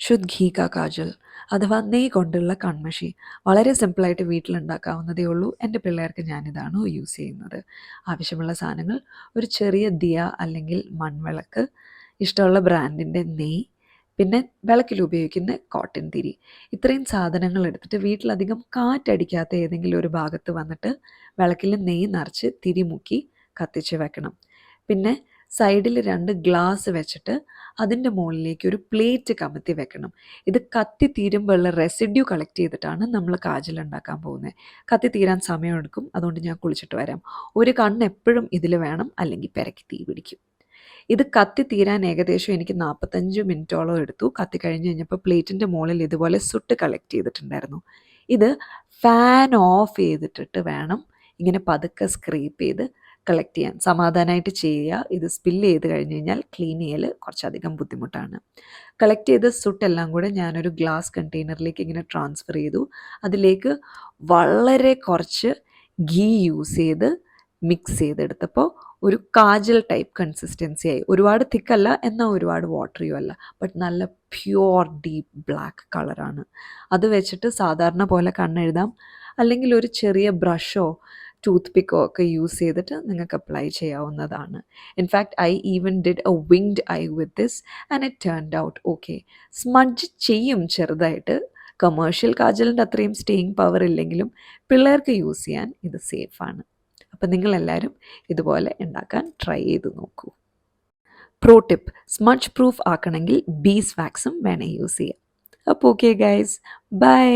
ശുദ്ധ് ഘീ കാജൽ അഥവാ നെയ് കൊണ്ടുള്ള കൺമഷി. വളരെ സിമ്പിളായിട്ട് വീട്ടിലുണ്ടാക്കാവുന്നതേ ഉള്ളൂ. എന്റെ പിള്ളേർക്ക് ഞാനിതാണ് യൂസ് ചെയ്യുന്നത്. ആവശ്യമുള്ള സാധനങ്ങൾ ഒരു ചെറിയ ദിയ അല്ലെങ്കിൽ മൺവിളക്ക് ഇഷ്ടമുള്ള ബ്രാൻഡിന്റെ നെയ് പിന്നെ വിളക്കിൽ ഉപയോഗിക്കുന്ന കോട്ടൺ തിരി. ഇത്രയും സാധനങ്ങൾ എടുത്തിട്ട് വീട്ടിലധികം കാറ്റടിക്കാത്ത ഏതെങ്കിലും ഒരു ഭാഗത്ത് വന്നിട്ട് വിളക്കിൽ നെയ് നിറച്ച് തിരി മുക്കി കത്തിച്ച് വെക്കണം. പിന്നെ സൈഡിൽ രണ്ട് ഗ്ലാസ് വെച്ചിട്ട് അതിന്റെ മുകളിലേക്ക് ഒരു പ്ലേറ്റ് കമത്തി വെക്കണം. ഇത് കത്തി തീരുമ്പോഴുള്ള റെസിഡ്യൂ കളക്ട് ചെയ്തിട്ടാണ് നമ്മൾ കാജൽ ഉണ്ടാക്കാൻ പോകുന്നത്. കത്തി തീരാൻ സമയമെടുക്കും അതുകൊണ്ട് ഞാൻ കുളിച്ചിട്ട് വരാം. ഒരു കണ്ണ് എപ്പോഴും ഇതിൽ വേണം അല്ലെങ്കിൽ പെരക്കി തീ പിടിക്കും. ഇത് കത്തി തീരാൻ ഏകദേശം എനിക്ക് നാൽപ്പത്തഞ്ച് മിനിറ്റോളം എടുത്തു. കത്തി കഴിഞ്ഞ് കഴിഞ്ഞപ്പോൾ പ്ലേറ്റിന്റെ മുകളിൽ ഇതുപോലെ സുട്ട് കളക്ട് ചെയ്തിട്ടുണ്ടായിരുന്നു. ഇത് ഫാൻ ഓഫ് ചെയ്തിട്ടിട്ട് വേണം ഇങ്ങനെ പതുക്കെ സ്ക്രീപ്പ് ചെയ്ത് കളക്ട് ചെയ്യാൻ സമാധാനമായിട്ട് ചെയ്യുക. ഇത് സ്പില്ല് ചെയ്ത് കഴിഞ്ഞ് കഴിഞ്ഞാൽ ക്ലീൻ ചെയ്യൽ കുറച്ചധികം ബുദ്ധിമുട്ടാണ്. കളക്ട് ചെയ്ത സുട്ടെല്ലാം കൂടെ ഞാനൊരു ഗ്ലാസ് കണ്ടെയ്നറിലേക്ക് ഇങ്ങനെ ട്രാൻസ്ഫർ ചെയ്തു. അതിലേക്ക് വളരെ കുറച്ച് ഗീ യൂസ് ചെയ്ത് മിക്സ് ചെയ്തെടുത്തപ്പോൾ ഒരു കാജൽ ടൈപ്പ് കൺസിസ്റ്റൻസി ആയി. ഒരുപാട് തിക്കല്ല എന്നാൽ ഒരുപാട് വാട്ടറിയും അല്ല. ബട്ട് നല്ല പ്യുവർ ഡീപ്പ് ബ്ലാക്ക് കളറാണ് അത് വെച്ചിട്ട് സാധാരണ പോലെ കണ്ണെഴുതാം. അല്ലെങ്കിൽ ഒരു ചെറിയ ബ്രഷോ ടൂത്ത് പിക്കോ ഒക്കെ യൂസ് ചെയ്തിട്ട് നിങ്ങൾക്ക് അപ്ലൈ ചെയ്യാവുന്നതാണ്. In fact I even did a winged eye with this and it turned out okay smudge ചെയ്യും ചെറുതായിട്ട്. കമേഴ്ഷ്യൽ കാജലിന്റെ അത്രയും സ്റ്റേയിങ് പവർ ഇല്ലെങ്കിലും പിള്ളേർക്ക് യൂസ് ചെയ്യാൻ ഇത് സേഫാണ് അപ്പം നിങ്ങളെല്ലാവരും ഇതുപോലെ ഉണ്ടാക്കാൻ ട്രൈ ചെയ്ത് നോക്കൂ. പ്രോ ടിപ്പ് സ്മഡ്ജ് പ്രൂഫ് ആക്കണമെങ്കിൽ ബീസ് വാക്സും വേണേ യൂസ് ചെയ്യാം അപ്പോൾ ഓക്കെ ഗൈസ് ബൈ